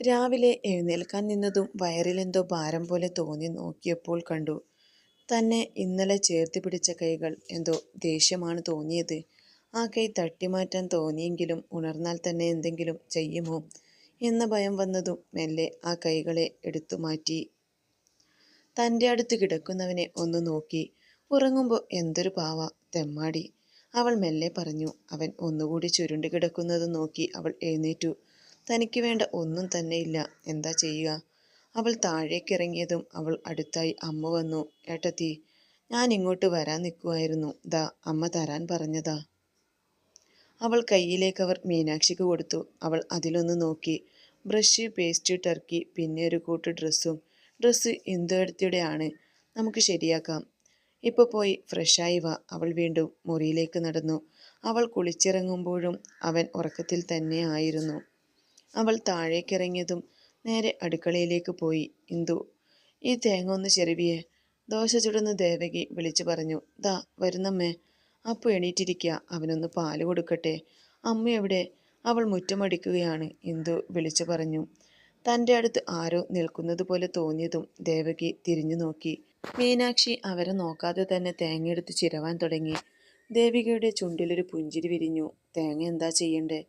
രാവിലെ എഴുന്നേൽക്കാൻ നിന്നതും വയറിലെന്തോ ഭാരം പോലെ തോന്നി നോക്കിയപ്പോൾ കണ്ടു. തന്നെ ഇന്നലെ ചേർത്ത് പിടിച്ച കൈകൾ എന്തോ ദേഷ്യമാണ് തോന്നിയത്. ആ കൈ തട്ടിമാറ്റാൻ തോന്നിയെങ്കിലും ഉണർന്നാൽ തന്നെ എന്തെങ്കിലും ചെയ്യുമോ എന്ന ഭയം വന്നതും മെല്ലെ ആ കൈകളെ എടുത്തു മാറ്റി. തന്റെ അടുത്ത് കിടക്കുന്നവനെ ഒന്ന് നോക്കി. ഉറങ്ങുമ്പോൾ എന്തൊരു പാവ തെമ്മാടി. അവൾ മെല്ലെ പറഞ്ഞു അവൻ ഒന്നുകൂടി ചുരുണ്ട് കിടക്കുന്നത് നോക്കി അവൾ എഴുന്നേറ്റു. തനിക്ക് വേണ്ട ഒന്നും തന്നെ ഇല്ല. എന്താ ചെയ്യുക? അവൾ താഴേക്കിറങ്ങിയതും അവൾ അടുത്തായി അമ്മ വന്നു. ഏട്ടത്തി ഞാൻ ഇങ്ങോട്ട് വരാൻ നിൽക്കുമായിരുന്നു ദാ അമ്മ തരാൻ പറഞ്ഞതാ. അവൾ കയ്യിലേക്ക് അവർ മീനാക്ഷിക്ക് കൊടുത്തു. അവൾ അതിലൊന്ന് നോക്കി. ബ്രഷ് പേസ്റ്റ് ടർക്കി പിന്നെ ഒരു കൂട്ട് ഡ്രസ്സും. ഡ്രസ്സ് ഇന്ദുവരത്തിയുടെയാണ് നമുക്ക് ശരിയാക്കാം. ഇപ്പോൾ പോയി ഫ്രഷായി വാ. അവൾ വീണ്ടും മുറിയിലേക്ക് നടന്നു. അവൾ കുളിച്ചിറങ്ങുമ്പോഴും അവൻ ഉറക്കത്തിൽ തന്നെ ആയിരുന്നു. അവൾ താഴേക്കിറങ്ങിയതും നേരെ അടുക്കളയിലേക്ക് പോയി. ഇന്ദു ഈ തേങ്ങ ഒന്ന് ചെരുവിയെ ദോശ ചുടുന്ന ദേവകി വിളിച്ചു പറഞ്ഞു ദാ വരുന്നമ്മേ. അപ്പു എണീറ്റിരിക്കുക അവനൊന്ന് പാൽ കൊടുക്കട്ടെ. അമ്മ എവിടെ? അവൾ മുറ്റമടിക്കുകയാണ്. ഇന്ദു വിളിച്ചു പറഞ്ഞു തന്റെ അടുത്ത് ആരോ നിൽക്കുന്നത് പോലെ തോന്നിയതും ദേവകി തിരിഞ്ഞു നോക്കി. മീനാക്ഷി അവരെ നോക്കാതെ തന്നെ തേങ്ങയെടുത്ത് ചിരവാൻ തുടങ്ങി. ദേവികയുടെ ചുണ്ടിലൊരു പുഞ്ചിരി വിരിഞ്ഞു. തേങ്ങ എന്താ ചെയ്യണ്ടേ?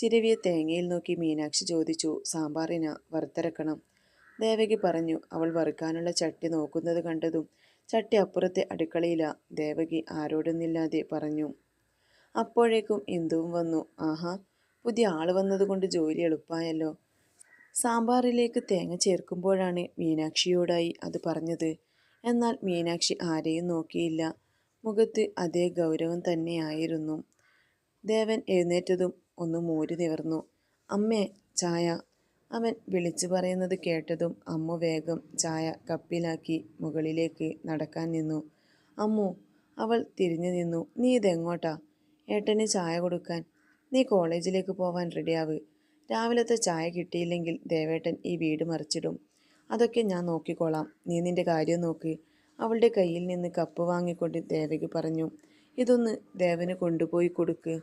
ചിരവിയ തേങ്ങയിൽ നോക്കി മീനാക്ഷി ചോദിച്ചു സാമ്പാറിന? വറുത്തരക്കണം. ദേവകി പറഞ്ഞു അവൾ വറുക്കാനുള്ള ചട്ടി നോക്കുന്നത് കണ്ടതും ചട്ടി അപ്പുറത്തെ അടുക്കളയില. ദേവകി ആരോടൊന്നില്ലാതെ പറഞ്ഞു. അപ്പോഴേക്കും ഇന്ദുവും വന്നു. ആഹാ പുതിയ ആൾ വന്നതുകൊണ്ട് ജോലി എളുപ്പമായല്ലോ സാമ്പാറിലേക്ക് തേങ്ങ ചേർക്കുമ്പോഴാണ് മീനാക്ഷിയോടായി അത് പറഞ്ഞത്. എന്നാൽ മീനാക്ഷി ആരെയും നോക്കിയില്ല. മുഖത്ത് അതേ ഗൗരവം തന്നെയായിരുന്നു. ദേവൻ എഴുന്നേറ്റതും ഒന്ന് മോര് നിവർന്നു അമ്മേ ചായ. അവൻ വിളിച്ചു പറയുന്നത് കേട്ടതും അമ്മ വേഗം ചായ കപ്പിലാക്കി മുകളിലേക്ക് നടക്കാൻ നിന്നു. അമ്മു അവൾ തിരിഞ്ഞു നിന്നു. നീ ഇതെങ്ങോട്ടാ? ഏട്ടന് ചായ കൊടുക്കാൻ. നീ കോളേജിലേക്ക് പോവാൻ റെഡിയാവ്. രാവിലത്തെ ചായ കിട്ടിയില്ലെങ്കിൽ ദേവേട്ടൻ ഈ വീട് മറിച്ചിടും. അതൊക്കെ ഞാൻ നോക്കിക്കോളാം. നീ നിന്റെ കാര്യം നോക്ക്. അവളുടെ കയ്യിൽ നിന്ന് കപ്പ് വാങ്ങിക്കൊണ്ട് ദേവകി പറഞ്ഞു. ഇതൊന്ന് ദേവന് കൊണ്ടുപോയി കൊടുക്ക്.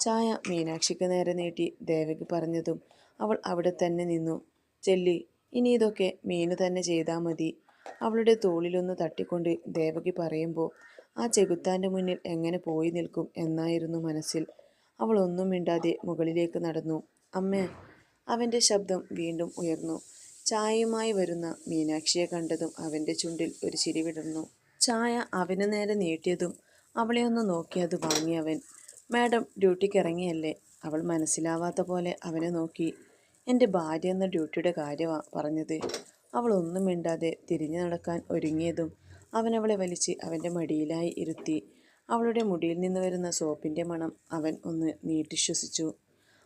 ചായ മീനാക്ഷിക്ക് നേരെ നീട്ടി ദേവയ്ക്ക് പറഞ്ഞതും അവൾ അവിടെ തന്നെ നിന്നു. ചെല്ലി ഇനി ഇതൊക്കെ മീനു തന്നെ ചെയ്താൽ മതി. അവളുടെ തോളിലൊന്ന് തട്ടിക്കൊണ്ട് ദേവകി പറയുമ്പോൾ ആ ചെകുത്താന്റെ മുന്നിൽ എങ്ങനെ പോയി നിൽക്കും എന്നായിരുന്നു മനസ്സിൽ. അവൾ ഒന്നും മിണ്ടാതെ മുകളിലേക്ക് നടന്നു. അമ്മ അവന്റെ ശബ്ദം വീണ്ടും ഉയർന്നു. ചായയുമായി വരുന്ന മീനാക്ഷിയെ കണ്ടതും അവന്റെ ചുണ്ടിൽ ഒരു ചിരി വിടർന്നു. ചായ അവന് നേരെ നീട്ടിയതും അവളെ ഒന്ന് നോക്കി അത് വാങ്ങിയവൻ മാഡം ഡ്യൂട്ടിക്ക് ഇറങ്ങിയല്ലേ? അവൾ മനസ്സിലാവാത്ത പോലെ അവനെ നോക്കി. എന്റെ ഭാര്യ എന്ന ഡ്യൂട്ടിയുടെ കാര്യമാണ് പറഞ്ഞത്. അവൾ ഒന്നും മിണ്ടാതെ തിരിഞ്ഞു നടക്കാൻ ഒരുങ്ങിയതും അവൻ അവളെ വലിച്ച് അവന്റെ മടിയിലായി ഇരുത്തി. അവളുടെ മുടിയിൽ നിന്ന് വരുന്ന സോപ്പിന്റെ മണം അവൻ ഒന്ന് നീട്ടിശ്വസിച്ചു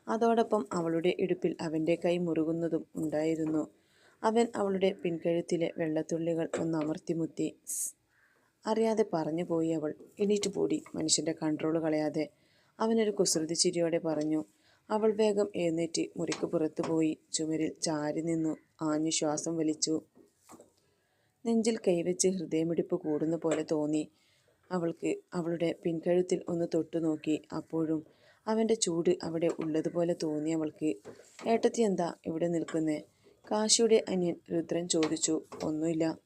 അതോടൊപ്പം അവളുടെ ഇടുപ്പിൽ അവന്റെ കൈ മുറുകുന്നതും ഉണ്ടായിരുന്നു. അവൻ അവളുടെ പിൻകഴുത്തിലെ വെള്ളത്തുള്ളികൾ ഒന്ന് അമർത്തിമുത്തി അറിയാതെ പറഞ്ഞു പോയി അവൾ. എണീറ്റ് പൂടി. മനുഷ്യന്റെ കൺട്രോൾ കളയാതെ. അവനൊരു കുസൃതി ചിരിയോടെ പറഞ്ഞു. അവൾ വേഗം എഴുന്നേറ്റ് മുറിക്ക് പുറത്തു പോയി. ചുമരിൽ ചാരി നിന്നു. ആഞ്ഞു ശ്വാസം വലിച്ചു. നെഞ്ചിൽ കൈവച്ച് ഹൃദയമിടിപ്പ് കൂടുന്ന പോലെ തോന്നി. അവൾക്ക് അവളുടെ പിൻകഴുത്തിൽ ഒന്ന് തൊട്ടു നോക്കി. അപ്പോഴും അവന്റെ ചൂട് അവിടെ ഉള്ളതുപോലെ തോന്നി അവൾക്ക്. ഏട്ടത്തി എന്താ ഇവിടെ നിൽക്കുന്നേ? കാശിയുടെ അന്യൻ രുദ്രൻ ചോദിച്ചു. ഒന്നുമില്ല.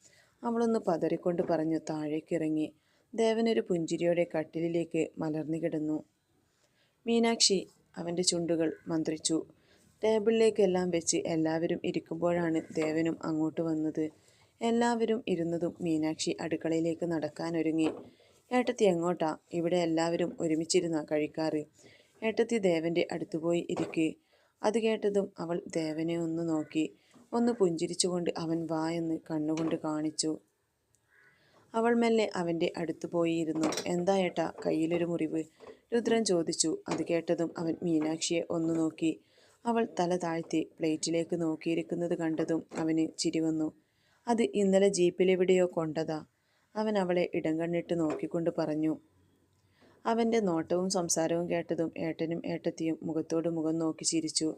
അവളൊന്ന് പതറിക്കൊണ്ട് പറഞ്ഞു താഴേക്കിറങ്ങി. ദേവനൊരു പുഞ്ചിരിയോടെ കട്ടിലിലേക്ക് മലർന്നു കിടന്നു. മീനാക്ഷി അവന്റെ ചുണ്ടുകൾ മന്ത്രിച്ചു. ടേബിളിലേക്കെല്ലാം വെച്ച് എല്ലാവരും ഇരിക്കുമ്പോഴാണ് ദേവനും അങ്ങോട്ട് വന്നത്. എല്ലാവരും ഇരുന്നതും മീനാക്ഷി അടുക്കളയിലേക്ക് നടക്കാനൊരുങ്ങി. ഏട്ടത്തി എങ്ങോട്ടാ? ഇവിടെ എല്ലാവരും ഒരുമിച്ചിരുന്ന കഴിക്കാറ്. ഏട്ടത്തി ദേവന്റെ അടുത്തുപോയി ഇരിക്കെ. അത് കേട്ടതും അവൾ ദേവനെ ഒന്ന് നോക്കി. ഒന്ന് പുഞ്ചിരിച്ചുകൊണ്ട് അവൻ വായെന്ന് കണ്ണുകൊണ്ട് കാണിച്ചു. അവൾ മെല്ലെ അവന്റെ അടുത്ത് പോയിരുന്നു. എന്താ ഏട്ടാ കയ്യിലൊരു മുറിവ്? രുദ്രൻ ചോദിച്ചു. അത് കേട്ടതും അവൻ മീനാക്ഷിയെ ഒന്ന് നോക്കി. അവൾ തല താഴ്ത്തി പ്ലേറ്റിലേക്ക് നോക്കിയിരിക്കുന്നത് കണ്ടതും അവന് ചിരി വന്നു. അത് ഇന്നലെ ജീപ്പിലെവിടെയോ കൊണ്ടതാ? അവൻ അവളെ ഇടം കണ്ണിട്ട് നോക്കിക്കൊണ്ട് പറഞ്ഞു. അവന്റെ നോട്ടവും സംസാരവും കേട്ടതും ഏട്ടനും ഏട്ടത്തിയും മുഖത്തോട് മുഖം നോക്കി ചിരിച്ചു.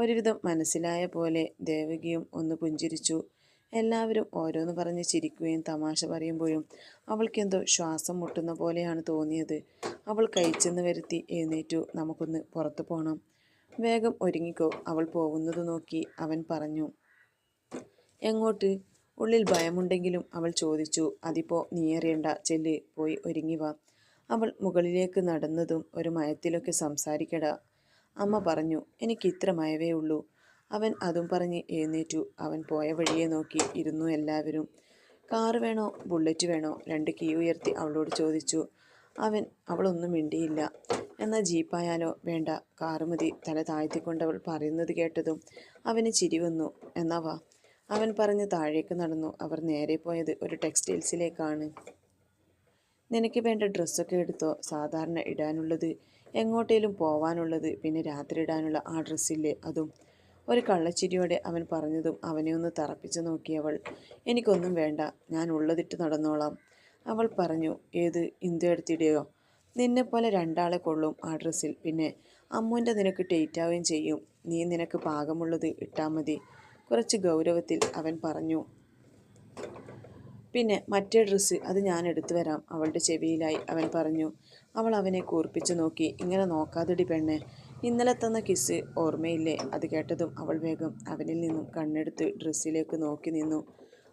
ഒരുവിധം മനസ്സിലായ പോലെ ദേവകിയും ഒന്ന് പുഞ്ചിരിച്ചു. എല്ലാവരും ഓരോന്ന് പറഞ്ഞ് ചിരിക്കുകയും തമാശ പറയുമ്പോഴും അവൾക്കെന്തോ ശ്വാസം മുട്ടുന്ന പോലെയാണ് തോന്നിയത്. അവൾ കഴിച്ചെന്ന് വരുത്തി എഴുന്നേറ്റു. നമുക്കൊന്ന് പുറത്തു പോകണം വേഗം ഒരുങ്ങിക്കോ. അവൾ പോകുന്നത് നോക്കി അവൻ പറഞ്ഞു. എങ്ങോട്ട്? ഉള്ളിൽ ഭയമുണ്ടെങ്കിലും അവൾ ചോദിച്ചു. അതിപ്പോ നീ അറിയണ്ട. ചെല്ല്. പോയി ഒരുങ്ങി വാ. അവൾ മുകളിലേക്ക് നടന്നതും ഒരു മയത്തിലൊക്കെ സംസാരിക്കടാ. അമ്മ പറഞ്ഞു എനിക്ക് ഇത്രമയവേ ഉള്ളൂ. അവൻ അതും പറഞ്ഞ് എഴുന്നേറ്റു. അവൻ പോയ വഴിയെ നോക്കി ഇരുന്നു എല്ലാവരും. കാറ് വേണോ? ബുള്ളറ്റ് വേണോ? രണ്ട് കീ ഉയർത്തി അവളോട് ചോദിച്ചു. അവൻ അവളൊന്നും മിണ്ടിയില്ല. എന്നാൽ ജീപ്പായാലോ? വേണ്ട. കാറ് മതി. തല താഴ്ത്തിക്കൊണ്ട് അവൾ പറയുന്നത് കേട്ടതും അവന് ചിരി വന്നു. എന്നാ വാ. അവൻ പറഞ്ഞ് താഴേക്ക് നടന്നു. അവർ നേരെ പോയത് ഒരു ടെക്സ്റ്റൈൽസിലേക്കാണ്. നിനക്ക് വേണ്ട ഡ്രസ്സൊക്കെ എടുത്തോ? സാധാരണ ഇടാനുള്ളത് എങ്ങോട്ടേലും പോവാനുള്ളത് പിന്നെ രാത്രി ഇടാനുള്ള ആ ഡ്രസ്സില്ലേ അതും. ഒരു കള്ളച്ചിരിയോടെ അവൻ പറഞ്ഞതും അവനെ ഒന്ന് തറപ്പിച്ചു നോക്കിയവൾ എനിക്കൊന്നും വേണ്ട ഞാൻ ഉള്ളതിട്ട് നടന്നോളാം. അവൾ പറഞ്ഞു ഏത് ഇന്ത്യ എടുത്തിടുകയോ നിന്നെപ്പോലെ രണ്ടാളെ കൊള്ളും ആ ഡ്രസ്സിൽ. പിന്നെ അമ്മുവിന്റെ നിനക്ക് ടേറ്റാവുകയും ചെയ്യും. നീ നിനക്ക് പാകമുള്ളത് ഇട്ടാൽ മതി. കുറച്ച് ഗൗരവത്തിൽ അവൻ പറഞ്ഞു പിന്നെ മറ്റേ ഡ്രസ്സ് അത് ഞാൻ എടുത്തു വരാം. അവളുടെ ചെവിയിലായി അവൻ പറഞ്ഞു. അവൾ അവനെ കൂർപ്പിച്ചു നോക്കി. ഇങ്ങനെ നോക്കാതെടി പെണ്ണെ. ഇന്നലെ തന്ന കിസ് ഓർമ്മയില്ലേ? അത് കേട്ടതും അവൾ വേഗം അവനിൽ നിന്നും കണ്ണെടുത്ത് ഡ്രസ്സിലേക്ക് നോക്കി നിന്നു.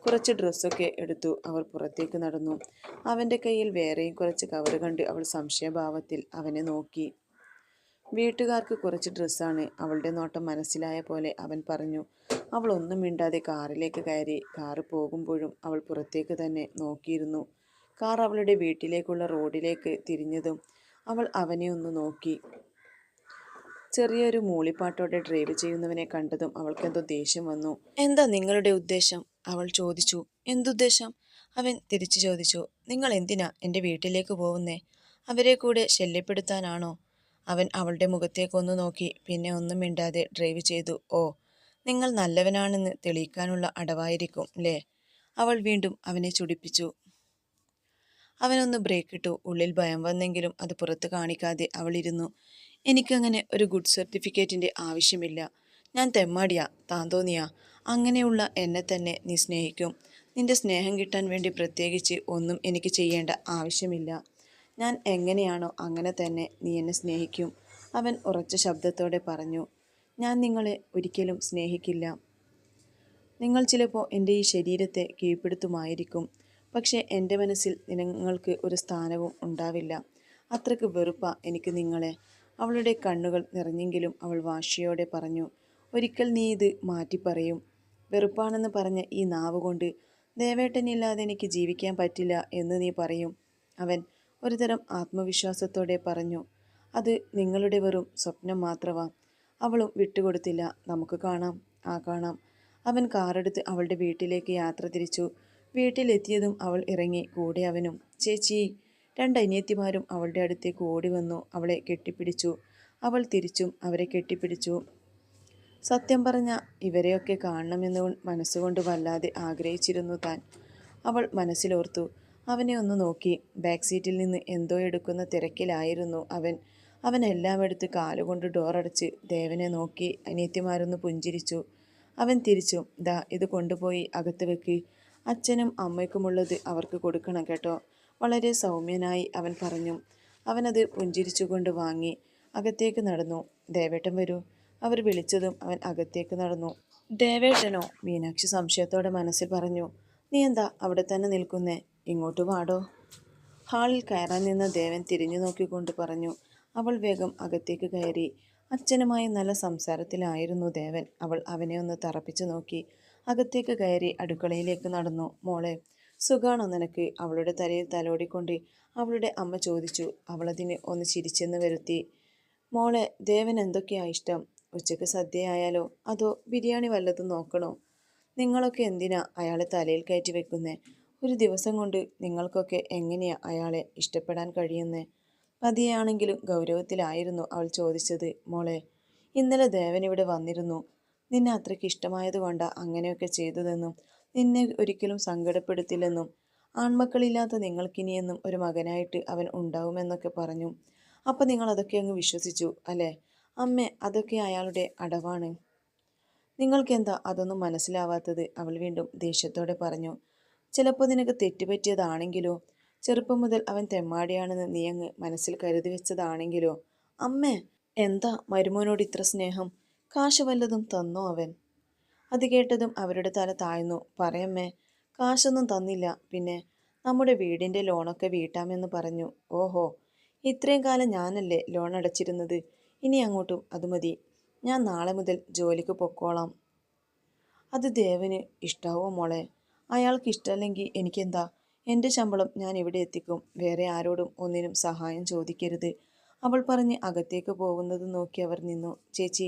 കുറച്ച് ഡ്രസ്സൊക്കെ എടുത്തു. അവർ പുറത്തേക്ക് നടന്നു. അവന്റെ കയ്യിൽ വേറെയും കുറച്ച് കവർ കണ്ട് അവൾ സംശയഭാവത്തിൽ അവനെ നോക്കി. വീട്ടുകാർക്ക് കുറച്ച് ഡ്രസ്സാണ് അവളുടെ നോട്ടം മനസ്സിലായ പോലെ അവൻ പറഞ്ഞു. അവൾ ഒന്നും മിണ്ടാതെ കാറിലേക്ക് കയറി കാറ് പോകുമ്പോഴും അവൾ പുറത്തേക്ക് തന്നെ നോക്കിയിരുന്നു. കാർ അവളുടെ വീട്ടിലേക്കുള്ള റോഡിലേക്ക് തിരിഞ്ഞതും അവൾ അവനെ ഒന്ന് നോക്കി. ചെറിയൊരു മൂളിപ്പാട്ടോടെ ഡ്രൈവ് ചെയ്യുന്നവനെ കണ്ടതും അവൾക്കെന്തോ ദേഷ്യം വന്നു. എന്താ നിങ്ങളുടെ ഉദ്ദേശം? അവൾ ചോദിച്ചു. എന്തുദ്ദേശം? അവൻ തിരിച്ചു ചോദിച്ചു. നിങ്ങൾ എന്തിനാ എന്റെ വീട്ടിലേക്ക് പോകുന്നേ? അവരെ കൂടെ ശല്യപ്പെടുത്താനാണോ? അവൻ അവളുടെ മുഖത്തേക്കൊന്നു നോക്കി പിന്നെ ഒന്നും മിണ്ടാതെ ഡ്രൈവ് ചെയ്തു. ഓ നിങ്ങൾ നല്ലവനാണെന്ന് തെളിയിക്കാനുള്ള അടവായിരിക്കും അല്ലേ അവൾ വീണ്ടും അവനെ ചുടിപ്പിച്ചു. അവനൊന്ന് ബ്രേക്ക് ഇട്ടു. ഉള്ളിൽ ഭയം വന്നെങ്കിലും അത് പുറത്ത് കാണിക്കാതെ അവളിരുന്നു എനിക്കങ്ങനെ ഒരു ഗുഡ് സർട്ടിഫിക്കറ്റിന്റെ ആവശ്യമില്ല. ഞാൻ തെമ്മാടിയാ താൻ തോന്നിയാ അങ്ങനെയുള്ള എന്നെ തന്നെ നീ സ്നേഹിക്കും. നിന്റെ സ്നേഹം കിട്ടാൻ വേണ്ടി പ്രത്യേകിച്ച് ഒന്നും എനിക്ക് ചെയ്യേണ്ട ആവശ്യമില്ല. ഞാൻ എങ്ങനെയാണോ അങ്ങനെ തന്നെ നീ എന്നെ സ്നേഹിക്കും. അവൻ ഉറച്ച ശബ്ദത്തോടെ പറഞ്ഞു. ഞാൻ നിങ്ങളെ ഒരിക്കലും സ്നേഹിക്കില്ല. നിങ്ങൾ ചിലപ്പോൾ എന്റെ ഈ ശരീരത്തെ കീഴ്പ്പെടുത്തുമായിരിക്കും. പക്ഷേ എന്റെ മനസ്സിൽ നിങ്ങൾക്ക് ഒരു സ്ഥാനവും ഉണ്ടാവില്ല. അത്രയ്ക്ക് വെറുപ്പ എനിക്ക് നിങ്ങളെ. അവളുടെ കണ്ണുകൾ നിറഞ്ഞെങ്കിലും അവൾ വാശിയോടെ പറഞ്ഞു ഒരിക്കൽ നീ ഇത് മാറ്റി പറയും വെറുപ്പാണെന്ന് പറഞ്ഞ ഈ നാവ് കൊണ്ട് ദേവേട്ടനില്ലാതെ എനിക്ക് ജീവിക്കാൻ പറ്റില്ല എന്ന് നീ പറയും. അവൻ ഒരുതരം ആത്മവിശ്വാസത്തോടെ പറഞ്ഞു അത് നിങ്ങളുടെ വെറും സ്വപ്നം മാത്രമാ അവളും വിട്ടുകൊടുത്തില്ല. നമുക്ക് കാണാം. ആ കാണാം. അവൻ കാറെടുത്ത് അവളുടെ വീട്ടിലേക്ക് യാത്ര തിരിച്ചു. വീട്ടിലെത്തിയതും അവൾ ഇറങ്ങി കൂടെ അവനും. ചേച്ചി രണ്ട് അനിയത്തിമാരും അവളുടെ അടുത്തേക്ക് ഓടി വന്നു. അവളെ കെട്ടിപ്പിടിച്ചു. അവൾ തിരിച്ചും അവരെ കെട്ടിപ്പിടിച്ചു. സത്യം പറഞ്ഞ ഇവരെയൊക്കെ കാണണമെന്ന് മനസ്സുകൊണ്ട് വല്ലാതെ ആഗ്രഹിച്ചിരുന്നു താൻ. അവൾ മനസ്സിലോർത്തു. അവനെ ഒന്ന് നോക്കി. ബാക്ക് സീറ്റിൽ നിന്ന് എന്തോ എടുക്കുന്ന തിരക്കിലായിരുന്നു അവൻ. അവൻ എല്ലാം എടുത്ത് കാലുകൊണ്ട് ഡോറടച്ച് ദേവനെ നോക്കി അനിയത്തിമാരൊന്ന് പുഞ്ചിരിച്ചു. അവൻ തിരിച്ചു ദാ ഇത് കൊണ്ടുപോയി അകത്ത് വെക്ക്. അച്ഛനും അമ്മയ്ക്കുമുള്ളത് അവർക്ക് കൊടുക്കണം കേട്ടോ. വളരെ സൗമ്യനായി അവൻ പറഞ്ഞു. അവനത് പുഞ്ചിരിച്ചുകൊണ്ട് വാങ്ങി അകത്തേക്ക് നടന്നു. ദേവേട്ടൻ വരൂ. അവർ വിളിച്ചതും അവൻ അകത്തേക്ക് നടന്നു. ദേവേട്ടനോ? മീനാക്ഷി സംശയത്തോടെ മനസ്സിൽ പറഞ്ഞു. നീ എന്താ അവിടെ തന്നെ നിൽക്കുന്നേ? ഇങ്ങോട്ട് വാടോ. ഹാളിൽ കയറാൻ നിന്ന ദേവൻ തിരിഞ്ഞു നോക്കിക്കൊണ്ട് പറഞ്ഞു. അവൾ വേഗം അകത്തേക്ക് കയറി. അച്ഛനുമായി നല്ല സംസാരത്തിലായിരുന്നു ദേവൻ. അവൾ അവനെ ഒന്ന് തറപ്പിച്ചു നോക്കി. അകത്തേക്ക് കയറി അടുക്കളയിലേക്ക് നടന്നു. മോളെ സുഖാണോ നിനക്ക്? അവളുടെ തലയിൽ തലോടിക്കൊണ്ട് അവളുടെ അമ്മ ചോദിച്ചു. അവളതിന് ഒന്ന് ചിരിച്ചെന്ന് വരുത്തി. മോളെ ദേവൻ എന്തൊക്കെയാ ഇഷ്ടം? ഉച്ചയ്ക്ക് സദ്യയായാലോ? അതോ ബിരിയാണി വല്ലതും നോക്കണോ? നിങ്ങളൊക്കെ എന്തിനാ അയാളെ തലയിൽ കയറ്റി വെക്കുന്നേ? ഒരു ദിവസം കൊണ്ട് നിങ്ങൾക്കൊക്കെ എങ്ങനെയാ അയാളെ ഇഷ്ടപ്പെടാൻ കഴിയുന്നേ? പതിയാണെങ്കിലും ഗൗരവത്തിലായിരുന്നു അവൾ ചോദിച്ചത് മോളെ ഇന്നലെ ദേവൻ ഇവിടെ വന്നിരുന്നു. നിന്നെ അത്രയ്ക്ക് ഇഷ്ടമായതുകൊണ്ടാ അങ്ങനെയൊക്കെ ചെയ്തതെന്നും നിന്നെ ഒരിക്കലും സങ്കടപ്പെടുത്തില്ലെന്നും ആൺമക്കളില്ലാത്ത നിങ്ങൾക്കിനിയെന്നും ഒരു മകനായിട്ട് അവൻ ഉണ്ടാവുമെന്നൊക്കെ പറഞ്ഞു. അപ്പം നിങ്ങൾ അതൊക്കെ അങ്ങ് വിശ്വസിച്ചു അല്ലേ? അമ്മ അതൊക്കെ അയാളുടെ അടവാണ്. നിങ്ങൾക്കെന്താ അതൊന്നും മനസ്സിലാവാത്തത്? അവൾ വീണ്ടും ദേഷ്യത്തോടെ പറഞ്ഞു. ചിലപ്പോൾ നിനക്ക് തെറ്റുപറ്റിയതാണെങ്കിലോ? ചെറുപ്പം മുതൽ അവൻ തെമ്മാടിയാണെന്ന് നീ അങ്ങ് മനസ്സിൽ കരുതി വെച്ചതാണെങ്കിലോ? അമ്മേ എന്താ മരുമോനോട് ഇത്ര സ്നേഹം? കാശ് വല്ലതും തന്നോ അവൻ? അത് കേട്ടതും അവരുടെ തല താഴ്ന്നു. പറയമ്മേ കാശൊന്നും തന്നില്ല. പിന്നെ നമ്മുടെ വീടിന്റെ ലോണൊക്കെ വീട്ടാമെന്ന് പറഞ്ഞു. ഓഹോ ഇത്രയും കാലം ഞാനല്ലേ ലോൺ അടച്ചിരുന്നത്? ഇനി അങ്ങോട്ടും അത് മതി. ഞാൻ നാളെ മുതൽ ജോലിക്ക് പൊക്കോളാം. അത് ദേവന് ഇഷ്ടാവോ മോളെ? അയാൾക്ക് ഇഷ്ടമല്ലെങ്കിൽ എനിക്കെന്താ? എന്റെ ശമ്പളം ഞാൻ ഇവിടെ എത്തിക്കും. വേറെ ആരോടും ഒന്നിനും സഹായം ചോദിക്കരുത്. അവൾ പറഞ്ഞ് അകത്തേക്ക് പോകുന്നത് നോക്കി അവർ നിന്നു. ചേച്ചി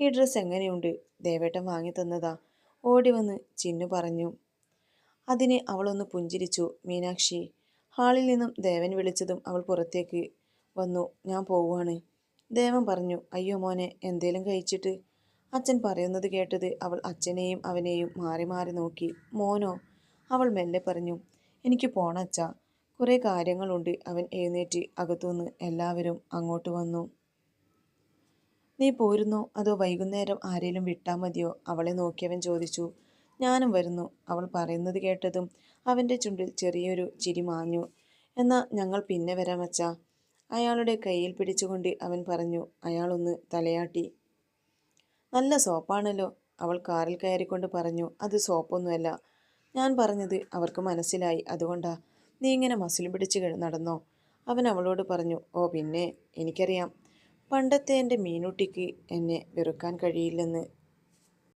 ഈ ഡ്രസ്സ് എങ്ങനെയുണ്ട്? ദേവേട്ടൻ വാങ്ങി തന്നതാ. ഓടി വന്ന് ചിന്നു പറഞ്ഞു. അതിന് അവളൊന്ന് പുഞ്ചിരിച്ചു. മീനാക്ഷി ഹാളിൽ നിന്നും ദേവൻ വിളിച്ചതും അവൾ പുറത്തേക്ക് വന്നു. ഞാൻ പോവുകയാണ്. ദേവൻ പറഞ്ഞു അയ്യോ മോനെ എന്തേലും കഴിച്ചിട്ട്? അച്ഛൻ പറയുന്നത് കേട്ടത് അവൾ അച്ഛനെയും അവനെയും മാറി മാറി നോക്കി. മോനോ? അവൾ മെല്ലെ പറഞ്ഞു. എനിക്ക് പോണച്ച കുറേ കാര്യങ്ങളുണ്ട്. അവൻ എഴുന്നേറ്റ് അകത്തുനിന്ന് എല്ലാവരും അങ്ങോട്ട് വന്നു. നീ പോരുന്നോ? അതോ വൈകുന്നേരം ആരേലും വിട്ടാൽ മതിയോ? അവളെ നോക്കിയവൻ ചോദിച്ചു. ഞാനും വരുന്നു. അവൾ പറയുന്നത് കേട്ടതും അവന്റെ ചുണ്ടിൽ ചെറിയൊരു ചിരി മാഞ്ഞു. എന്നാൽ ഞങ്ങൾ പിന്നെ വരാം അച്ഛാ. അയാളുടെ കയ്യിൽ പിടിച്ചുകൊണ്ട് അവൻ പറഞ്ഞു. അയാളൊന്ന് തലയാട്ടി. നല്ല സോപ്പാണല്ലോ. അവൾ കാറിൽ കയറിക്കൊണ്ട് പറഞ്ഞു. അത് സോപ്പൊന്നുമല്ല. ഞാൻ പറഞ്ഞത് അവർക്ക് മനസ്സിലായി. അതുകൊണ്ടാ. നീ ഇങ്ങനെ മസിലും പിടിച്ച് നടന്നോ? അവൻ അവളോട് പറഞ്ഞു ഓ പിന്നെ എനിക്കറിയാം. പണ്ടത്തെ എന്റെ മീനുട്ടിക്ക് എന്നെ വെറുക്കാൻ കഴിയില്ലെന്ന്